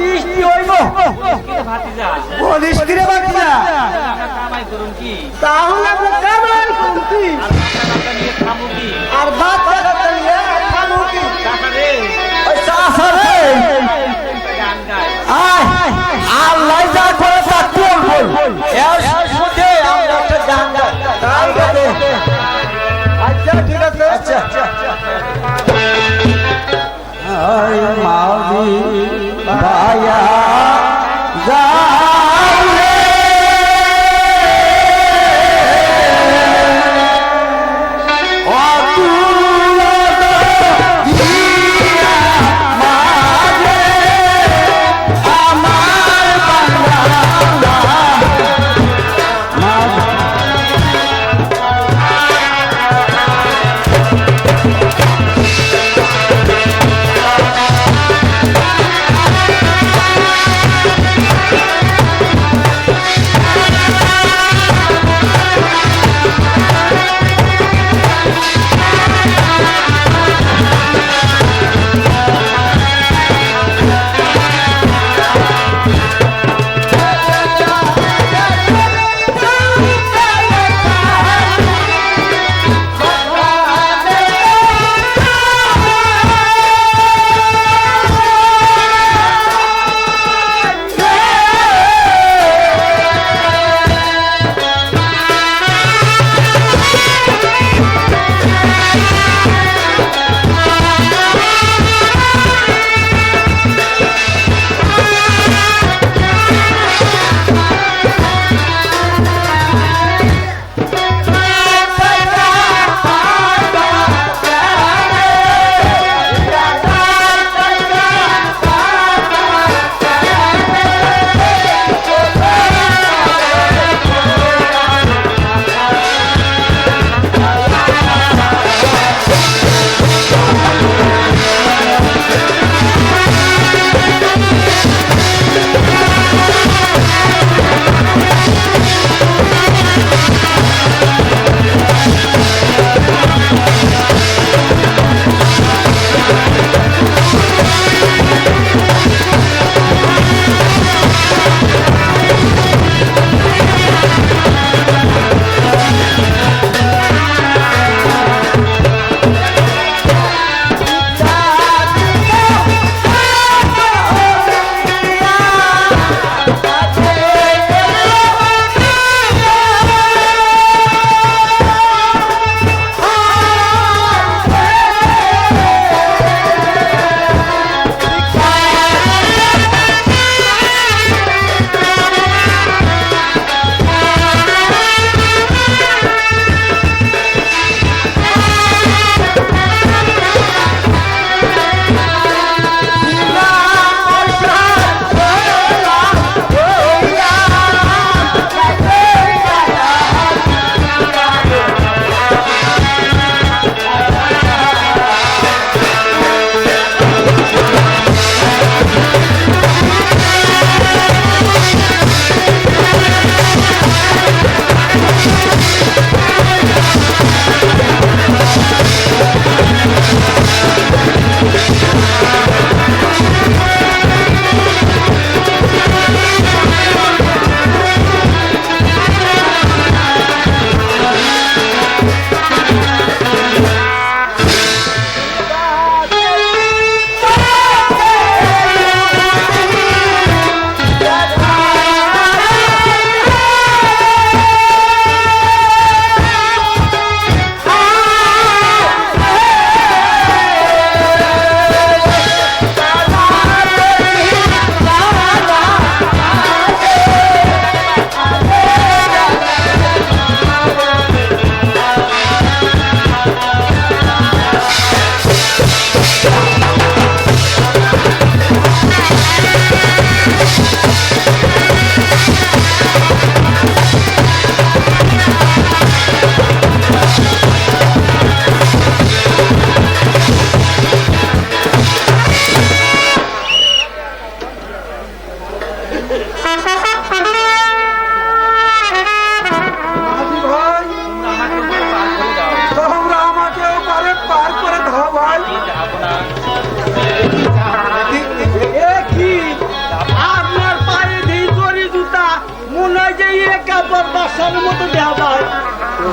বৃষ্টি হইব বলিস কিরে বাকিরা তাহলে আমরা কামাই করুন কি আর ভাত খাওয়া নিয়ে খাব কি? ওই চাষা রে আয় আল্লাহ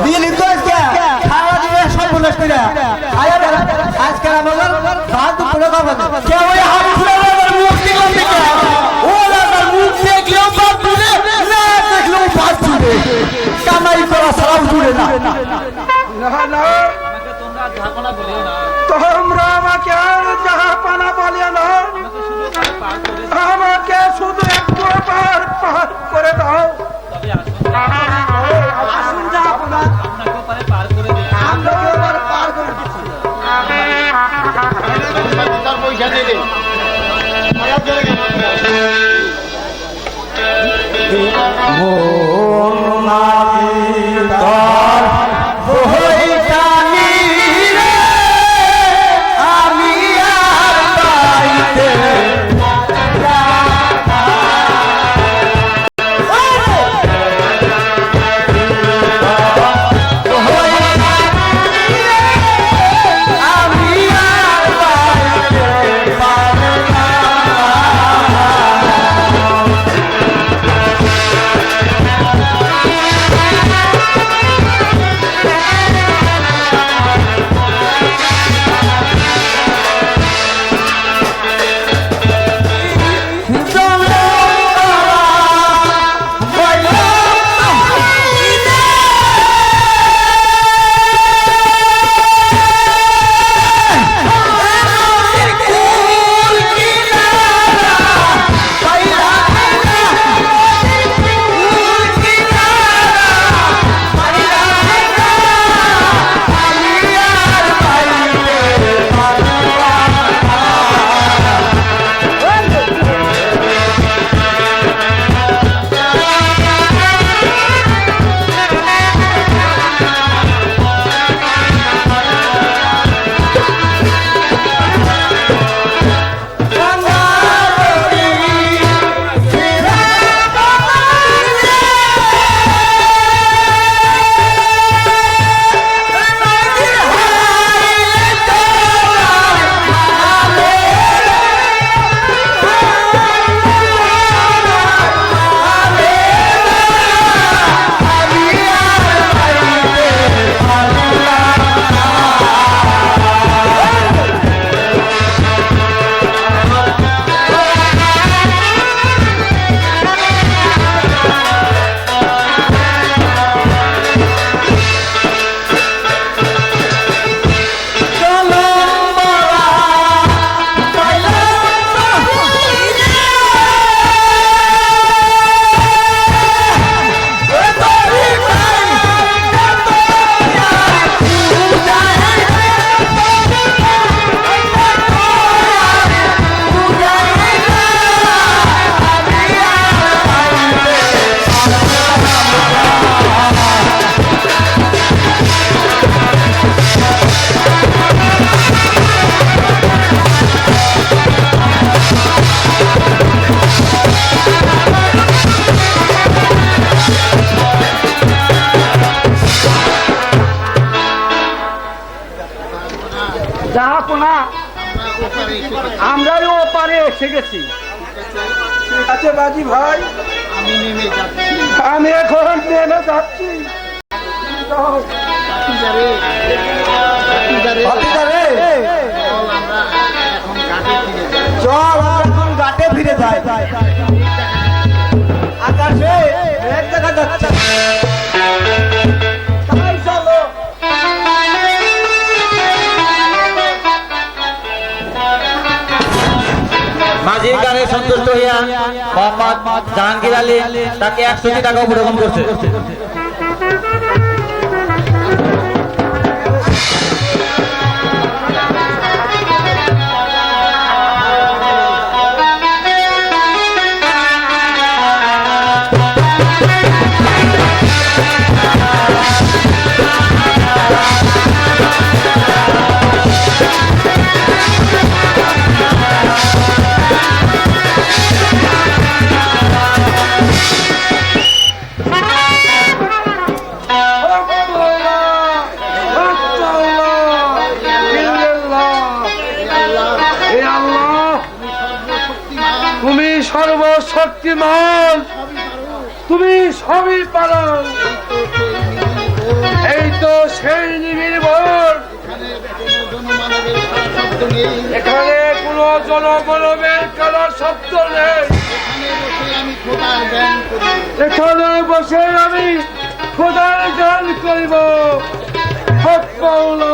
দিলি তো আজকে খাওয়া দিয়ে সব বলেছ করে আজকে আমাদের ভাত দুপুরে খাব কে Haydi. Hayat göre gel. Bu জাহাপনা আমরাই ওপারে এসে গেছি। ঠিক আছে বাজি ভাই। আমি এখন নেমে যাচ্ছি। যাও। ভাতিজা রে, চল আমরা এখন ঘাটে ফিরে যাই। আকাশে মেঘ দেখা যাচ্ছে। মাঝির গানে সন্তুষ্ট হইয়া মোহাম্মদ জাহাঙ্গীর আলী তাকে একশো টাকা উপরোধন করছে। সর্বশক্তিমান তুমি সবই পারো সেই নিবিড় বন এখানে কোনো জনমানবের কারও শব্দ নেই। এখানে বসে আমি খোদার গান করিব। হক মাওলা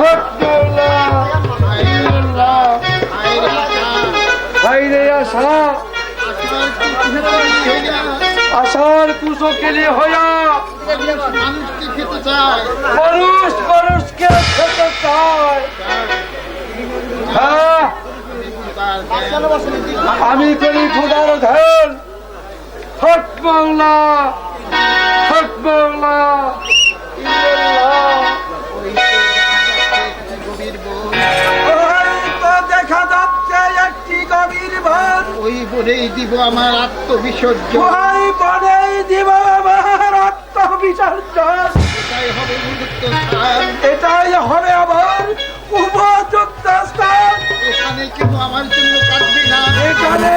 হক মাওলা। আসা আশার কুচকেলি হইয়া মানুষ মানুষকে খেতে চায়। হ্যাঁ, আমি করি খোদার ধ্যান হক বাংলা হক বাংলা। ভান ওই বনেই দিব আমার আত্মবিসর্জন। ওই বনেই দিব আমার আত্মবিসর্জন। এটাই হবে উপযুক্ত স্থান। এটাই হবে আমার উপযুক্ত স্থান। এখানে কেউ আমার জন্য কাঁদবে না। এখানে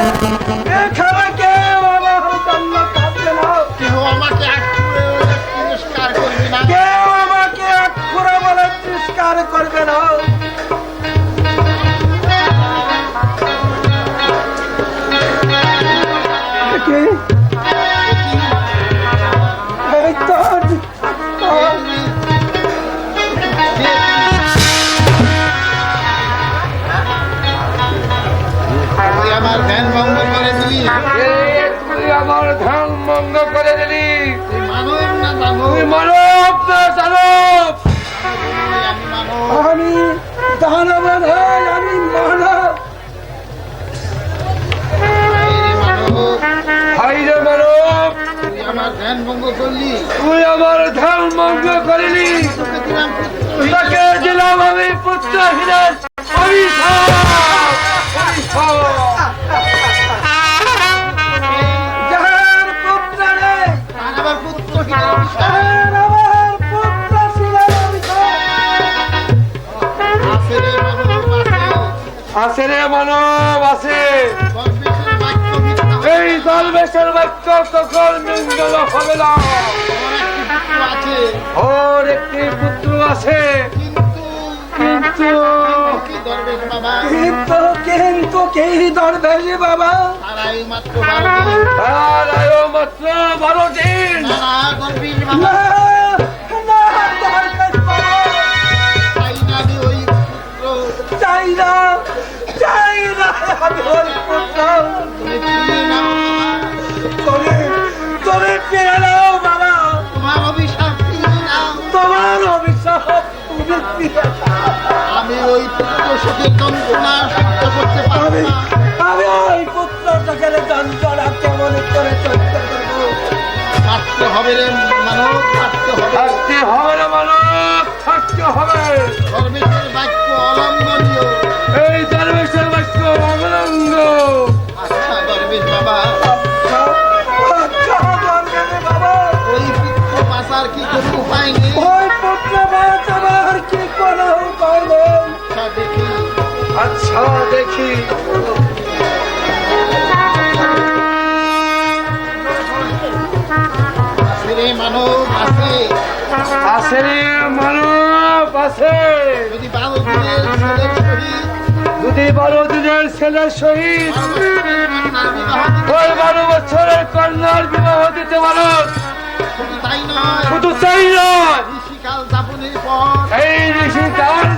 নই আমি মানব হাইরে মানব আমার ধ্যান ভঙ্গ করলি তুই আমার ধ্যান ভঙ্গ করিলি। তাকে দিলাম আমি পুত্রহীনের অভিশাপ অভিশাপ। আছে রে মানব আছে। এই দলবেশের বাক্য কখন মঙ্গল হবে না। ওর একটি পুত্র আছে। কিন্তু বাবা কিন্তু কিন্তু কে দরবেশ বাবা? তারা মাত্র বারো দিন। না, না আমি ওর পুত্র তুমি নাও তুমি তুমি ফিরে নাও বাবা। তোমার অভিশাপ তোমার অভিশাপ তুমি আমি ওই পুত্র সুখের যন্ত্রণা সহ্য করতে পারব আমি না। আমি ওই যন্ত্রণা কেমন করে করব? মারতে হবে রে মানব মারতে হবে। থাকতে হবে না মানব থাকতে হবে। দেখি। মানব আছে আছে মানব আছে যদি বারো দিনের ছেলের শহীদ। যদি বারো দিনের ছেলে শহীদ। ওই বারো বছরের কন্যার বিবাহ দিতে পারো। শুধু তাই নয় শুধু তাই নয়। ঋষিকাল যাপনের পর এই ঋষি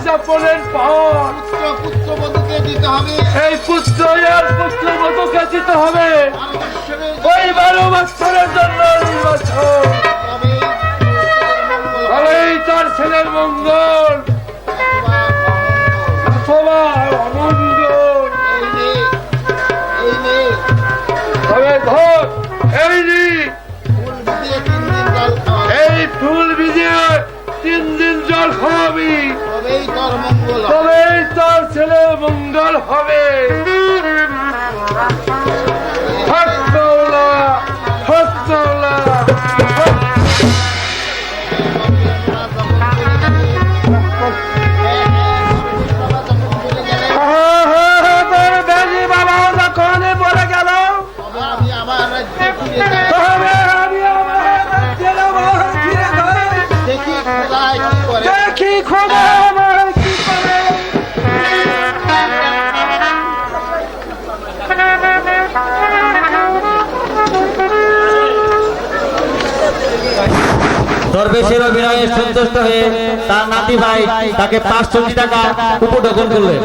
যাপনের পর পুত্র পুত্রবধূকে দিতে হবে। এই পুত্র আর দিতে হবে। ওই বারো বছরের জন্য নির্বাচন। তার ছেলের মঙ্গল। অমঙ্গল তবে ধর এই ফুল দিয়ে তিন দিন জল খাওয়া এই ফুল ভিজিয়ে তিন দিন জল খাওয়াবি। তবেই তোর ছেলে মঙ্গল হবে। দরবেশের অভিনয়ে সন্তুষ্ট হয়ে তার নাতি ভাই তাকে পাঁচষট্টি টাকা উপঢৌকন করলেন।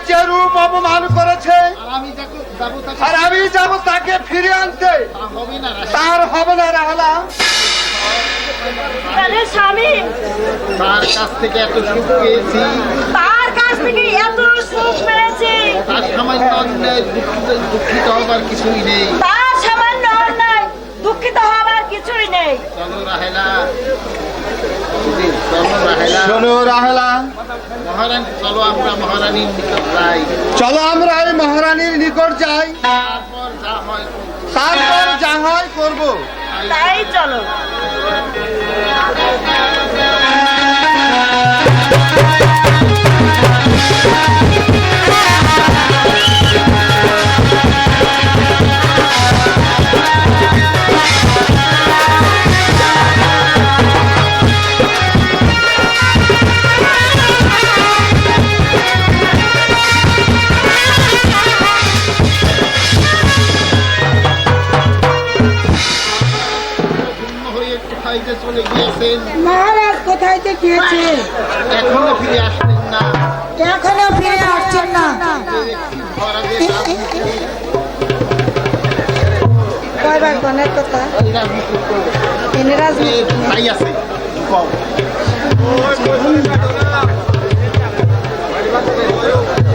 আমাকে রূপ অপমান করেছে। আর আমি যাব তাকে যাব তাকে ফিরে আনতে। তার হবে না রাহলা স্বামী তার কাছ থেকে এত সুখ পেয়েছি। তার কাছ থেকে এত সুখ পেয়েছি। তার সামান্য অন্যায় দুঃখিত হবার কিছুই নেই। তার সামান্য অন্যায় দুঃখিত হবার কিছুই নেই। চলো রাহেলা। শোনো রাহলা। চলো আমরা মহারানীর নিকট যাই। চলো আমরা এই মহারানীর নিকট যাই। তারপর যা হয় করব। তারপর যা হয় করব। তাই চলো।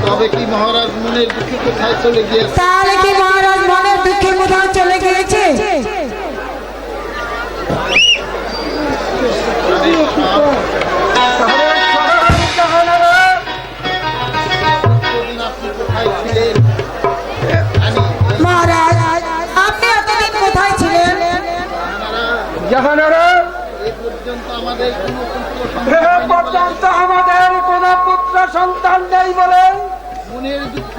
তবে কি মহারাজ মনের দুঃখে কোথায় চলে গিয়েছে? তাহলে কি মহারাজ মনের দুঃখে কোথাও চলে গিয়েছে? কতদিন পর্যন্ত আমাদের কোনো পুত্র সন্তান হয়নি বলে পর্যন্ত আমাদের কোন পুত্র সন্তান নেই বলে মনের দুঃখ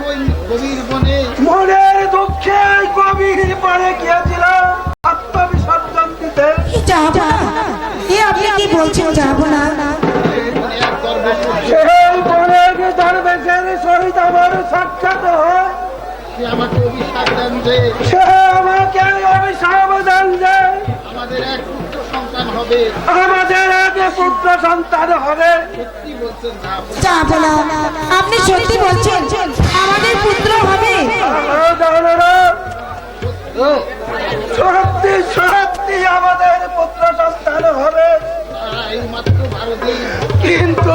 গভীর বনে। মনের দুঃখে গভীর পড়ে গিয়েছিল। আত্মবিসর্জন দিতে। যাব না। এ আপনি কি বলছেন যাব না? বনে এক দরবেশ সেই বনের দরবেশের সহিত আমার সাক্ষাৎ হয়। সে আমাকে অভিশাপ দেন যে সে আমাকে অভিশাপ দেন যে আমাদের এক পুত্র সন্তান হবে। আমাদের এক পুত্র সন্তান হবে। সত্যি বলছেন না। আপনি সত্যি বলছেন আমাদের পুত্র হবে। সত্যি সত্যি আমাদের পুত্র সন্তান হবে। কিন্তু